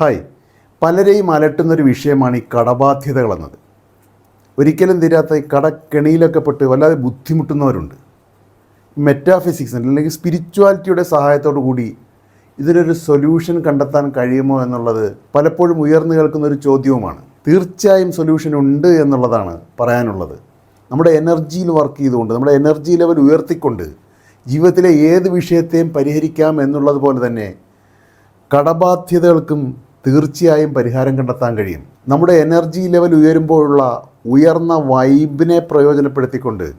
Hi. പലരെയും അലട്ടുന്നൊരു വിഷയമാണ് ഈ കടബാധ്യതകൾ എന്നത്. ഒരിക്കലും തീരാത്ത ഈ കടക്കെണിയിലൊക്കെ പെട്ട് വല്ലാതെ ബുദ്ധിമുട്ടുന്നവരുണ്ട്. മെറ്റാഫിസിക്സ് അല്ലെങ്കിൽ സ്പിരിച്വാലിറ്റിയുടെ സഹായത്തോടു കൂടി ഇതിനൊരു സൊല്യൂഷൻ കണ്ടെത്താൻ കഴിയുമോ എന്നുള്ളത് പലപ്പോഴും ഉയർന്നു കേൾക്കുന്ന ഒരു ചോദ്യവുമാണ്. തീർച്ചയായും സൊല്യൂഷൻ ഉണ്ട് എന്നുള്ളതാണ് പറയാനുള്ളത്. നമ്മുടെ എനർജിയിൽ വർക്ക് ചെയ്തുകൊണ്ട് നമ്മുടെ എനർജി ലെവൽ ഉയർത്തിക്കൊണ്ട് ജീവിതത്തിലെ ഏത് വിഷയത്തെയും പരിഹരിക്കാം എന്നുള്ളത് പോലെ തന്നെ കടബാധ്യതകൾക്കും തീർച്ചയായും പരിഹാരം കണ്ടെത്താൻ കഴിയും. നമ്മുടെ എനർജി ലെവൽ ഉയരുമ്പോഴുള്ള ഉയർന്ന വൈബിനെ പ്രയോജനപ്പെടുത്തിക്കൊണ്ട്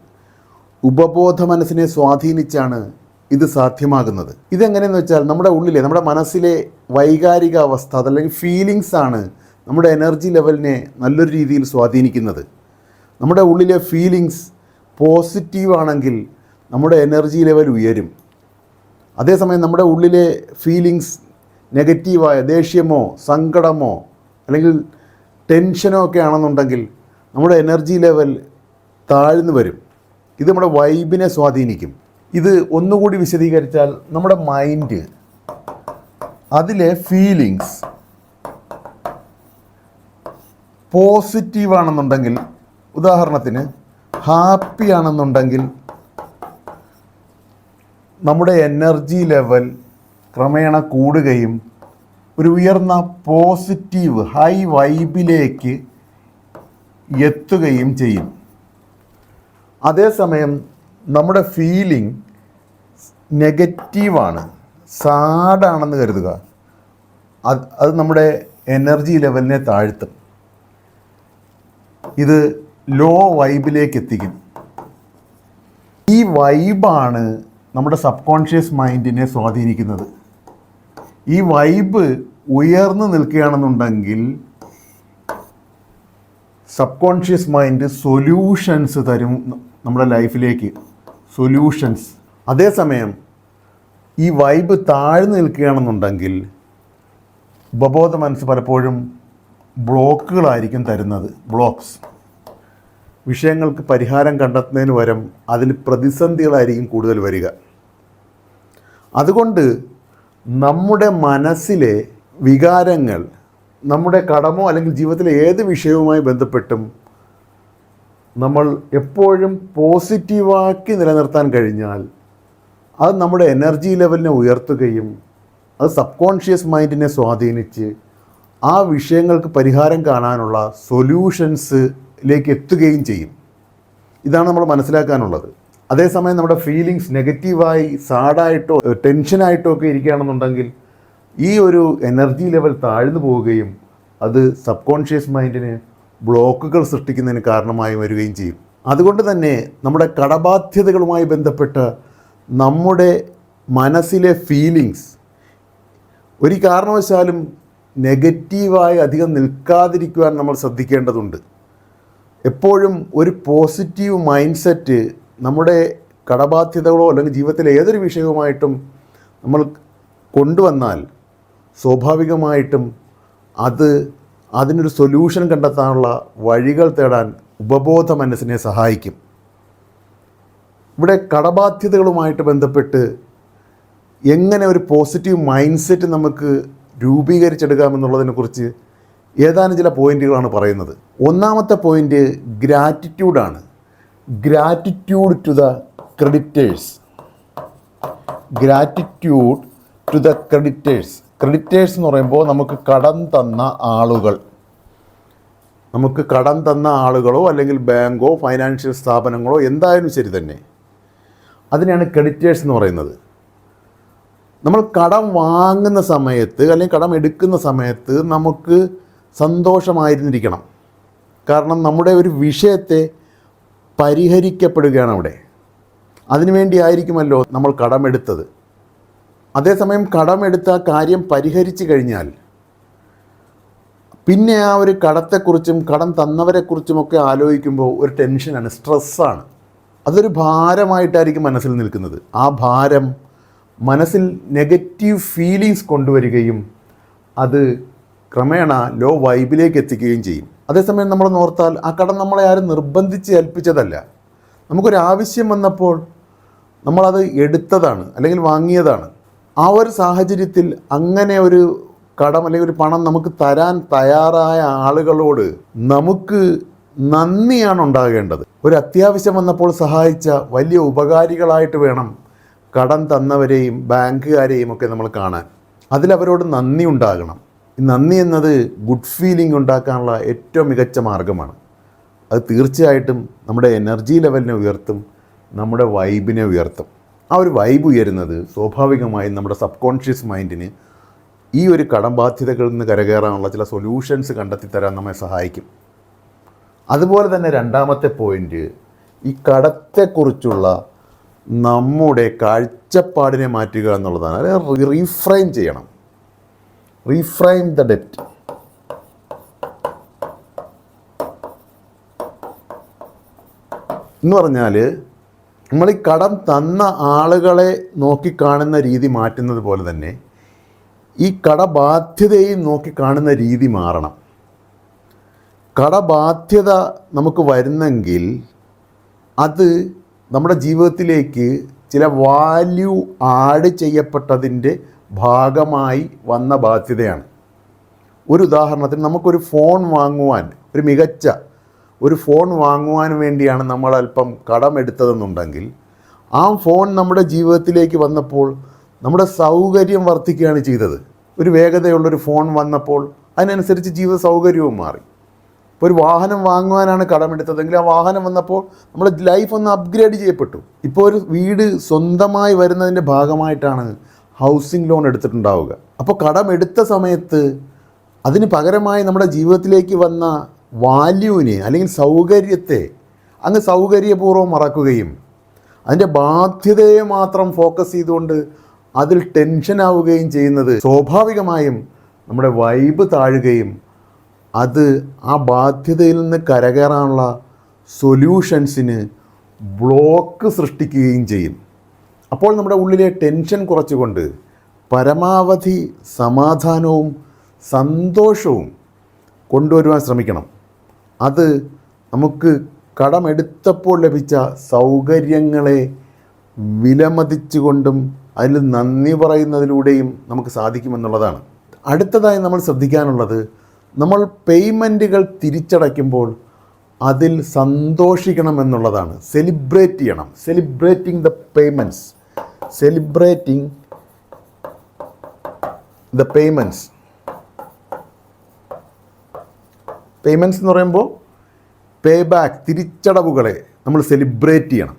ഉപബോധ മനസ്സിനെ സ്വാധീനിച്ചാണ് ഇത് സാധ്യമാകുന്നത്. ഇതെങ്ങനെയെന്ന് വെച്ചാൽ നമ്മുടെ ഉള്ളിലെ നമ്മുടെ മനസ്സിലെ വൈകാരിക അവസ്ഥ അതല്ലെങ്കിൽ ഫീലിങ്സ് ആണ് നമ്മുടെ എനർജി ലെവലിനെ നല്ലൊരു രീതിയിൽ സ്വാധീനിക്കുന്നത്. നമ്മുടെ ഉള്ളിലെ ഫീലിങ്സ് പോസിറ്റീവ് ആണെങ്കിൽ നമ്മുടെ എനർജി ലെവൽ ഉയരും. അതേസമയം നമ്മുടെ ഉള്ളിലെ ഫീലിങ്സ് നെഗറ്റീവായ ദേഷ്യമോ സങ്കടമോ അല്ലെങ്കിൽ ടെൻഷനോ ഒക്കെ ആണെന്നുണ്ടെങ്കിൽ നമ്മുടെ എനർജി ലെവൽ താഴ്ന്നു വരും. ഇത് നമ്മുടെ വൈബിനെ സ്വാധീനിക്കും. ഇത് ഒന്നുകൂടി വിശദീകരിച്ചാൽ നമ്മുടെ മൈൻഡ് അതിലെ ഫീലിങ്സ് പോസിറ്റീവാണെന്നുണ്ടെങ്കിൽ ഉദാഹരണത്തിന് ഹാപ്പി ആണെന്നുണ്ടെങ്കിൽ നമ്മുടെ എനർജി ലെവൽ ക്രമേണ കൂടുകയും ഒരു ഉയർന്ന പോസിറ്റീവ് ഹൈ വൈബിലേക്ക് എത്തുകയും ചെയ്യും. അതേസമയം നമ്മുടെ ഫീലിംഗ് നെഗറ്റീവാണ് സാഡാണെന്ന് കരുതുക. അത് അത് നമ്മുടെ എനർജി ലെവലിനെ താഴ്ത്തും. ഇത് ലോ വൈബിലേക്ക് എത്തിക്കും. ഈ വൈബാണ് നമ്മുടെ സബ് കോൺഷ്യസ് മൈൻഡിനെ സ്വാധീനിക്കുന്നത്. ഈ വൈബ് ഉയർന്നു നിൽക്കുകയാണെന്നുണ്ടെങ്കിൽ സബ് കോൺഷ്യസ് മൈൻഡ് സൊല്യൂഷൻസ് തരും നമ്മുടെ ലൈഫിലേക്ക് സൊല്യൂഷൻസ് അതേസമയം ഈ വൈബ് താഴ്ന്നു നിൽക്കുകയാണെന്നുണ്ടെങ്കിൽ ഉപബോധ മനസ്സ് പലപ്പോഴും ബ്ലോക്കുകളായിരിക്കും തരുന്നത്. ബ്ലോക്സ് വിഷയങ്ങൾക്ക് പരിഹാരം കണ്ടെത്തുന്നതിന് പകരം അതിന് പ്രതിസന്ധികളായിരിക്കും കൂടുതൽ വരിക. അതുകൊണ്ട് നമ്മുടെ മനസ്സിലെ വികാരങ്ങൾ നമ്മുടെ കടമോ അല്ലെങ്കിൽ ജീവിതത്തിലെ ഏത് വിഷയവുമായി ബന്ധപ്പെട്ടും നമ്മൾ എപ്പോഴും പോസിറ്റീവാക്കി നിലനിർത്താൻ കഴിഞ്ഞാൽ അത് നമ്മുടെ എനർജി ലെവലിനെ ഉയർത്തുകയും അത് സബ് കോൺഷ്യസ് മൈൻഡിനെ സ്വാധീനിച്ച് ആ വിഷയങ്ങൾക്ക് പരിഹാരം കാണാനുള്ള സൊല്യൂഷൻസിലേക്ക് എത്തുകയും ചെയ്യും. ഇതാണ് നമ്മൾ മനസ്സിലാക്കാനുള്ളത്. അതേസമയം നമ്മുടെ ഫീലിങ്സ് നെഗറ്റീവായി സാഡായിട്ടോ ടെൻഷനായിട്ടോ ഒക്കെ ഇരിക്കുകയാണെന്നുണ്ടെങ്കിൽ ഈ ഒരു എനർജി ലെവൽ താഴ്ന്നു പോവുകയും അത് സബ് കോൺഷ്യസ് മൈൻഡിന് ബ്ലോക്കുകൾ സൃഷ്ടിക്കുന്നതിന് കാരണമായി വരികയും ചെയ്യും. അതുകൊണ്ട് തന്നെ നമ്മുടെ കടബാധ്യതകളുമായി ബന്ധപ്പെട്ട് നമ്മുടെ മനസ്സിലെ ഫീലിങ്സ് ഒരു കാരണവശാലും നെഗറ്റീവായി അധികം നിൽക്കാതിരിക്കുവാൻ നമ്മൾ ശ്രദ്ധിക്കേണ്ടതുണ്ട്. എപ്പോഴും ഒരു പോസിറ്റീവ് മൈൻഡ് സെറ്റ് നമ്മുടെ കടബാധ്യതകളോ അല്ലെങ്കിൽ ജീവിതത്തിലെ ഏതൊരു വിഷയവുമായിട്ടും നമ്മൾ കൊണ്ടുവന്നാൽ സ്വാഭാവികമായിട്ടും അത് അതിനൊരു സൊല്യൂഷൻ കണ്ടെത്താനുള്ള വഴികൾ തേടാൻ ഉപബോധ മനസ്സിനെ സഹായിക്കും. ഇവിടെ കടബാധ്യതകളുമായിട്ട് ബന്ധപ്പെട്ട് എങ്ങനെ ഒരു പോസിറ്റീവ് മൈൻഡ് സെറ്റ് നമുക്ക് രൂപീകരിച്ചെടുക്കാമെന്നുള്ളതിനെക്കുറിച്ച് ഏതാനും ചില പോയിന്റുകളാണ് പറയുന്നത്. ഒന്നാമത്തെ point ഗ്രാറ്റിറ്റ്യൂഡാണ് gratitude to the creditors gratitude to the creditors creditors എന്ന് പറയുമ്പോൾ നമുക്ക് കടം തന്ന ആളുകൾ. നമുക്ക് കടം തന്ന ആളുകളോ അല്ലെങ്കിൽ ബാങ്കോ ഫൈനാൻഷ്യൽ സ്ഥാപനങ്ങളോ എന്തായാലും ശരി തന്നെ. അതിനെയാണ് ക്രെഡിറ്റേഴ്സ് എന്ന് പറയുന്നത്. നമ്മൾ കടം വാങ്ങുന്ന സമയത്ത് അല്ലെങ്കിൽ കടം എടുക്കുന്ന സമയത്ത് നമുക്ക് സന്തോഷമായിരുന്നിരിക്കണം. കാരണം നമ്മുടെ ഒരു വിഷയത്തെ പരിഹരിക്കപ്പെടുകയാണ് അവിടെ. അതിനുവേണ്ടിയായിരിക്കുമല്ലോ നമ്മൾ കടമെടുത്തത്. അതേസമയം കടമെടുത്ത കാര്യം പരിഹരിച്ചു കഴിഞ്ഞാൽ പിന്നെ ആ ഒരു കടത്തെക്കുറിച്ചും കടം തന്നവരെക്കുറിച്ചുമൊക്കെ ആലോചിക്കുമ്പോൾ ഒരു ടെൻഷനാണ് സ്ട്രെസ്സാണ്. അതൊരു ഭാരമായിട്ടായിരിക്കും മനസ്സിൽ നിൽക്കുന്നത്. ആ ഭാരം മനസ്സിൽ നെഗറ്റീവ് ഫീലിങ്സ് കൊണ്ടുവരികയും അത് ക്രമേണ ലോ വൈബിലേക്ക് എത്തിക്കുകയും ചെയ്യും. അതേസമയം നമ്മൾ നോർത്താൽ ആ കടം നമ്മളെ ആരും നിർബന്ധിച്ച് ഏൽപ്പിച്ചതല്ല. നമുക്കൊരു ആവശ്യം വന്നപ്പോൾ നമ്മളത് എടുത്തതാണ് അല്ലെങ്കിൽ വാങ്ങിയതാണ്. ആ ഒരു സാഹചര്യത്തിൽ അങ്ങനെ ഒരു കടം അല്ലെങ്കിൽ ഒരു പണം നമുക്ക് തരാൻ തയ്യാറായ ആളുകളോട് നമുക്ക് നന്ദിയാണ് ഉണ്ടാകേണ്ടത്. ഒരു അത്യാവശ്യം വന്നപ്പോൾ സഹായിച്ച വലിയ ഉപകാരികളായിട്ട് വേണം കടം തന്നവരെയും ബാങ്കുകാരെയും ഒക്കെ നമ്മൾ കാണാൻ. അതിലവരോട് നന്ദി ഉണ്ടാകണം. നന്ദി എന്നത് ഗുഡ് ഫീലിംഗ് ഉണ്ടാക്കാനുള്ള ഏറ്റവും മികച്ച മാർഗമാണ്. അത് തീർച്ചയായിട്ടും നമ്മുടെ എനർജി ലെവലിനെ ഉയർത്തും നമ്മുടെ വൈബിനെ ഉയർത്തും. ആ ഒരു വൈബ് ഉയരുന്നത് സ്വാഭാവികമായും നമ്മുടെ സബ് കോൺഷ്യസ് മൈൻഡിന് ഈ ഒരു കടം ബാധ്യതകളിൽ നിന്ന് കരകയറാനുള്ള ചില സൊല്യൂഷൻസ് കണ്ടെത്തി തരാൻ നമ്മെ സഹായിക്കും. അതുപോലെ തന്നെ രണ്ടാമത്തെ പോയിന്റ് ഈ കടത്തെക്കുറിച്ചുള്ള നമ്മുടെ കാഴ്ചപ്പാടിനെ മാറ്റുക എന്നുള്ളതാണ്. അതായത് റീഫ്രെയിം ചെയ്യണം. റീഫ്രെയിം ദ ഡെറ്റ് എന്ന് പറഞ്ഞാൽ നമ്മൾ ഈ കടം തന്ന ആളുകളെ നോക്കിക്കാണുന്ന രീതി മാറ്റുന്നത് പോലെ തന്നെ ഈ കടബാധ്യതയും നോക്കിക്കാണുന്ന രീതി മാറണം. കടബാധ്യത നമുക്ക് വരുന്നെങ്കിൽ അത് നമ്മുടെ ജീവിതത്തിലേക്ക് ചില വാല്യൂ ആഡ് ചെയ്യപ്പെട്ടതിന്റെ ഭാഗമായി വന്ന ബാധ്യതയാണ്. ഒരു ഉദാഹരണത്തിന് നമുക്കൊരു ഫോൺ വാങ്ങുവാൻ ഒരു മികച്ച ഒരു ഫോൺ വാങ്ങുവാൻ വേണ്ടിയാണ് നമ്മൾ അല്പം കടമെടുത്തതെന്നുണ്ടെങ്കിൽ ആ ഫോൺ നമ്മുടെ ജീവിതത്തിലേക്ക് വന്നപ്പോൾ നമ്മുടെ സൗകര്യം വർദ്ധിക്കുകയാണ് ചെയ്തത്. ഒരു വേഗതയുള്ളൊരു ഫോൺ വന്നപ്പോൾ അതിനനുസരിച്ച് ജീവിത സൗകര്യവും മാറി. ഇപ്പോൾ ഒരു വാഹനം വാങ്ങുവാനാണ് കടമെടുത്തതെങ്കിൽ ആ വാഹനം വന്നപ്പോൾ നമ്മുടെ ലൈഫ് ഒന്ന് അപ്ഗ്രേഡ് ചെയ്യപ്പെട്ടു. ഇപ്പോൾ ഒരു വീട് സ്വന്തമായി വരുന്നതിന്റെ ഭാഗമായിട്ടാണ് ഹൗസിംഗ് ലോൺ എടുത്തിട്ടുണ്ടാവുക. അപ്പോൾ കടം എടുത്ത സമയത്ത് അതിന് പകരമായി നമ്മുടെ ജീവിതത്തിലേക്ക് വന്ന വാല്യൂവിനെ അല്ലെങ്കിൽ സൗകര്യത്തെ അങ്ങ് സൗകര്യപൂർവം മറക്കുകയും അതിന്റെ ബാധ്യതയെ മാത്രം ഫോക്കസ് ചെയ്തുകൊണ്ട് അതിൽ ടെൻഷനാവുകയും ചെയ്യുന്നത് സ്വാഭാവികമായും നമ്മുടെ വൈബ് താഴുകയും അത് ആ ബാധ്യതയിൽ നിന്ന് കരകയറാനുള്ള സൊല്യൂഷൻസിന് ബ്ലോക്ക് സൃഷ്ടിക്കുകയും ചെയ്യും. അപ്പോൾ നമ്മുടെ ഉള്ളിലെ ടെൻഷൻ കുറച്ചുകൊണ്ട് പരമാവധി സമാധാനവും സന്തോഷവും കൊണ്ടുവരുവാൻ ശ്രമിക്കണം. അത് നമുക്ക് കടമെടുത്തപ്പോൾ ലഭിച്ച സൗകര്യങ്ങളെ വിലമതിച്ചുകൊണ്ടും അതിൽ നന്ദി പറയുന്നതിലൂടെയും നമുക്ക് സാധിക്കുമെന്നുള്ളതാണ്. അടുത്തതായി നമ്മൾ ശ്രദ്ധിക്കാനുള്ളത് നമ്മൾ പേയ്മെന്റുകൾ തിരിച്ചടയ്ക്കുമ്പോൾ അതിൽ സന്തോഷിക്കണം എന്നുള്ളതാണ് സെലിബ്രേറ്റ് ചെയ്യണം. Celebrating the payments. Celebrating the payments payments എന്ന് പറയുമ്പോൾ പേ ബാക്ക് തിരിച്ചടവുകളെ നമ്മൾ സെലിബ്രേറ്റ് ചെയ്യണം.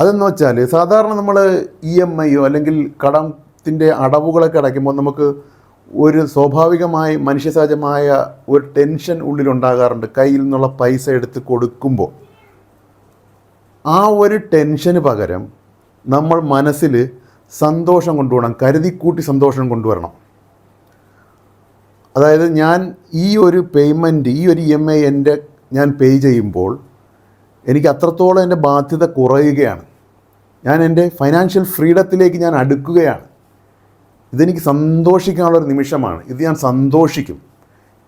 അതെന്ന് വെച്ചാൽ സാധാരണ നമ്മൾ ഇ എം ഐയോ അല്ലെങ്കിൽ കടത്തിന്റെ അടവുകളൊക്കെ അടയ്ക്കുമ്പോൾ നമുക്ക് ഒരു സ്വാഭാവികമായി മനുഷ്യസഹജമായ ഒരു ടെൻഷൻ ഉള്ളിലുണ്ടാകാറുണ്ട്. കയ്യിൽ നിന്നുള്ള പൈസ എടുത്ത് കൊടുക്കുമ്പോൾ. ആ ഒരു ടെൻഷന് പകരം നമ്മൾ മനസ്സിൽ സന്തോഷം കൊണ്ടുവരണം കരുതിക്കൂട്ടി സന്തോഷം കൊണ്ടുവരണം. അതായത് ഞാൻ ഈ ഒരു പേയ്മെന്റ് ഈ ഒരു ഇ എം ഐ എന്റെ ഞാൻ പേ ചെയ്യുമ്പോൾ എനിക്ക് അത്രത്തോളം എന്റെ ബാധ്യത കുറയുകയാണ്. ഞാൻ എന്റെ ഫൈനാൻഷ്യൽ ഫ്രീഡത്തിലേക്ക് ഞാൻ അടുക്കുകയാണ്. ഇതെനിക്ക് സന്തോഷിക്കാനുള്ളൊരു നിമിഷമാണ്. ഇത് ഞാൻ സന്തോഷിക്കും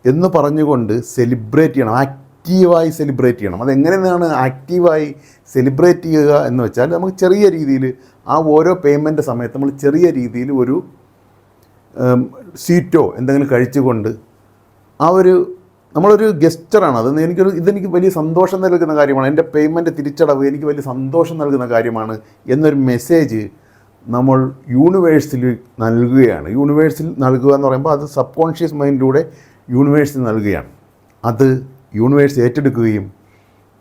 എന്ന് പറഞ്ഞുകൊണ്ട് സെലിബ്രേറ്റ് ചെയ്യണം. ആക്റ്റീവായി സെലിബ്രേറ്റ് ചെയ്യണം. അതെങ്ങനെയാണ് ആക്റ്റീവായി സെലിബ്രേറ്റ് ചെയ്യുക എന്ന് വെച്ചാൽ നമുക്ക് ചെറിയ രീതിയിൽ ആ ഓരോ പേയ്മെന്റ് സമയത്ത് നമ്മൾ ചെറിയ രീതിയിൽ ഒരു സ്വീറ്റോ എന്തെങ്കിലും കഴിച്ചുകൊണ്ട് ആ ഒരു നമ്മളൊരു ഗസ്റ്ററാണ് അത് എനിക്കൊരു ഇതെനിക്ക് വലിയ സന്തോഷം നൽകുന്ന കാര്യമാണ്. എന്റെ പേയ്മെന്റ് തിരിച്ചടവ് എനിക്ക് വലിയ സന്തോഷം നൽകുന്ന കാര്യമാണ് എന്നൊരു മെസ്സേജ് നമ്മൾ യൂണിവേഴ്സിൽ നൽകുകയാണ്. യൂണിവേഴ്സിൽ നൽകുക എന്ന് പറയുമ്പോൾ അത് സബ് കോൺഷ്യസ് മൈൻഡിലൂടെ യൂണിവേഴ്സിൽ നൽകുകയാണ്. അത് യൂണിവേഴ്സ് ഏറ്റെടുക്കുകയും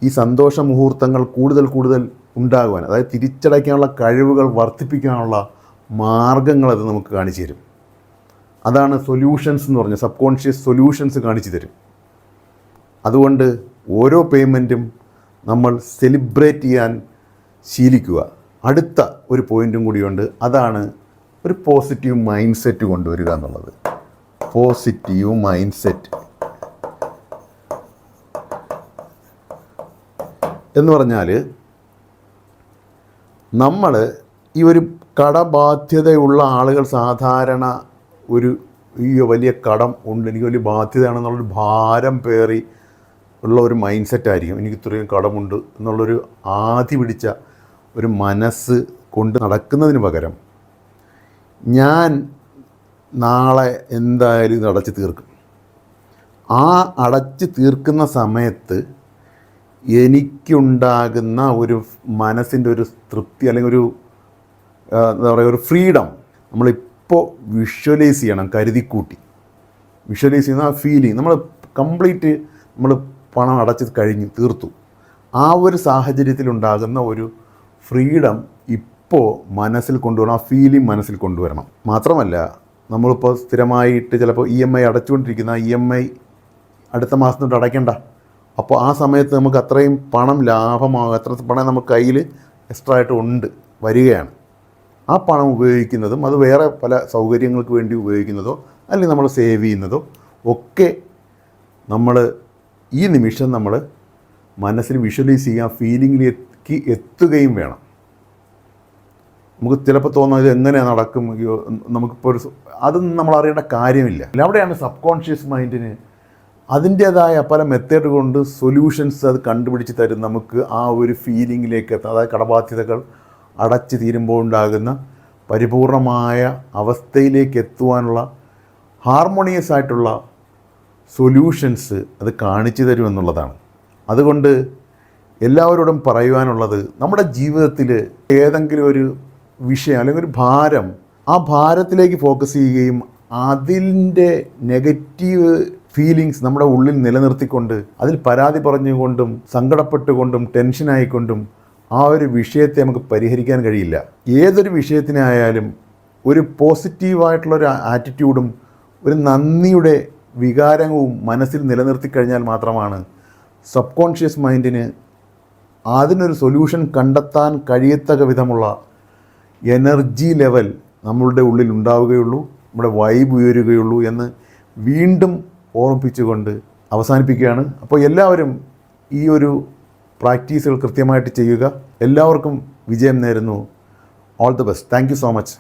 ഈ സന്തോഷ മുഹൂർത്തങ്ങൾ കൂടുതൽ കൂടുതൽ ഉണ്ടാകുവാൻ അതായത് തിരിച്ചടയ്ക്കാനുള്ള കഴിവുകൾ വർദ്ധിപ്പിക്കാനുള്ള മാർഗങ്ങൾ അത് നമുക്ക് കാണിച്ചു തരും. അതാണ് സൊല്യൂഷൻസ് എന്ന് പറഞ്ഞ സബ് കോൺഷ്യസ് സൊല്യൂഷൻസ് കാണിച്ചു തരും. അതുകൊണ്ട് ഓരോ പേയ്മെന്റും നമ്മൾ സെലിബ്രേറ്റ് ചെയ്യാൻ ശീലിക്കുക. അടുത്ത ഒരു പോയിന്റും കൂടിയുണ്ട്. അതാണ് ഒരു പോസിറ്റീവ് മൈൻഡ് സെറ്റ് കൊണ്ടുവരിക എന്നുള്ളത്. പോസിറ്റീവ് മൈൻഡ് സെറ്റ് എന്ന് പറഞ്ഞാൽ നമ്മൾ ഈ ഒരു കടബാധ്യതയുള്ള ആളുകൾ സാധാരണ ഒരു ഈ വലിയ കടം ഉണ്ട് എനിക്ക് വലിയ ബാധ്യതയാണെന്നുള്ളൊരു ഭാരം പേറി ഉള്ള ഒരു മൈൻഡ് സെറ്റ് ആയിരിക്കും. എനിക്ക് ഇത്രയും കടമുണ്ട് എന്നുള്ളൊരു ആധി പിടിച്ച ഒരു മനസ്സ് കൊണ്ട് നടക്കുന്നതിന് പകരം ഞാൻ നാളെ എന്തായാലും ഇത് അടച്ച് തീർക്കും. ആ അടച്ച് തീർക്കുന്ന സമയത്ത് എനിക്കുണ്ടാകുന്ന ഒരു മനസ്സിന്റെ ഒരു തൃപ്തി അല്ലെങ്കിൽ ഒരു എന്താ പറയുക ഒരു ഫ്രീഡം നമ്മളിപ്പോൾ വിഷ്വലൈസ് ചെയ്യണം കരുതിക്കൂട്ടി. വിഷ്വലൈസ് ചെയ്യുന്ന ആ ഫീലിംഗ് നമ്മൾ കംപ്ലീറ്റ് നമ്മൾ പണം അടച്ച് കഴിഞ്ഞു തീർത്തു. ആ ഒരു സാഹചര്യത്തിലുണ്ടാകുന്ന ഒരു ഫ്രീഡം ഇപ്പോൾ മനസ്സിൽ കൊണ്ടുവരണം ആ ഫീലിംഗ് മനസ്സിൽ കൊണ്ടുവരണം. മാത്രമല്ല നമ്മളിപ്പോൾ സ്ഥിരമായിട്ട് ചിലപ്പോൾ ഇ എം ഐ അടച്ചുകൊണ്ടിരിക്കുന്ന ഇ എം ഐ അടുത്ത മാസം തൊട്ട് അടയ്ക്കണ്ട. അപ്പോൾ ആ സമയത്ത് നമുക്ക് അത്രയും പണം ലാഭമാകും എത്ര പണം നമുക്ക് കയ്യിൽ എക്സ്ട്രാ ആയിട്ട് ഉണ്ട് വരികയാണ്. ആ പണം ഉപയോഗിക്കുന്നതും അത് വേറെ പല സൗകര്യങ്ങൾക്ക് വേണ്ടി ഉപയോഗിക്കുന്നതോ അല്ലെങ്കിൽ നമ്മൾ സേവ് ചെയ്യുന്നതോ ഒക്കെ നമ്മൾ ഈ നിമിഷം നമ്മൾ മനസ്സിൽ വിഷ്വലൈസ് ചെയ്യാൻ ഫീലിങ്ങിലേക്ക് എത്തുകയും വേണം. നമുക്ക് ചിലപ്പോൾ തോന്നുന്നത് എങ്ങനെ നടക്കും നമുക്കിപ്പോൾ ഒരു അതൊന്നും നമ്മൾ അറിയേണ്ട കാര്യമില്ല. അവിടെയാണ് സബ് കോൺഷ്യസ് മൈൻഡിന് അതിന്റേതായ പല മെത്തേഡ് കൊണ്ട് സൊല്യൂഷൻസ് അത് കണ്ടുപിടിച്ച് തരും. നമുക്ക് ആ ഒരു ഫീലിങ്ങിലേക്ക് എത്താം. അതായത് കടബാധ്യതകൾ അടച്ചു തീരുമ്പോൾ ഉണ്ടാകുന്ന പരിപൂർണമായ അവസ്ഥയിലേക്ക് എത്തുവാനുള്ള ഹാർമോണിയസ് ആയിട്ടുള്ള സൊല്യൂഷൻസ് അത് കാണിച്ചു തരുമെന്നുള്ളതാണ് അതുകൊണ്ട് എല്ലാവരോടും പറയുവാനുള്ളത് നമ്മുടെ ജീവിതത്തിൽ ഏതെങ്കിലും ഒരു വിഷയം അല്ലെങ്കിൽ ഒരു ഭാരം ആ ഭാരത്തിലേക്ക് ഫോക്കസ് ചെയ്യുകയും അതിന്റെ നെഗറ്റീവ് ഫീലിങ്സ് നമ്മുടെ ഉള്ളിൽ നിലനിർത്തിക്കൊണ്ട് അതിൽ പരാതി പറഞ്ഞുകൊണ്ടും സങ്കടപ്പെട്ടുകൊണ്ടും ടെൻഷനായിക്കൊണ്ടും ആ ഒരു വിഷയത്തെ നമുക്ക് പരിഹരിക്കാൻ കഴിയില്ല. ഏതൊരു വിഷയത്തിനായാലും ഒരു പോസിറ്റീവായിട്ടുള്ളൊരു ആറ്റിറ്റ്യൂഡും ഒരു നന്ദിയുടെ വികാരവും മനസ്സിൽ നിലനിർത്തി കഴിഞ്ഞാൽ മാത്രമാണ് സബ് കോൺഷ്യസ് മൈൻഡിന് അതിനൊരു സൊല്യൂഷൻ കണ്ടെത്താൻ കഴിയത്തക്ക വിധമുള്ള എനർജി ലെവൽ നമ്മളുടെ ഉള്ളിൽ ഉണ്ടാവുകയുള്ളൂ നമ്മുടെ വൈബ് ഉയരുകയുള്ളൂ എന്ന് വീണ്ടും ഓർമ്മിപ്പിച്ചുകൊണ്ട് അവസാനിപ്പിക്കുകയാണ്. അപ്പോൾ എല്ലാവരും ഈ ഒരു പ്രാക്ടീസുകൾ കൃത്യമായിട്ട് ചെയ്യുക. എല്ലാവർക്കും വിജയം നേരുന്നു. All the best thank so much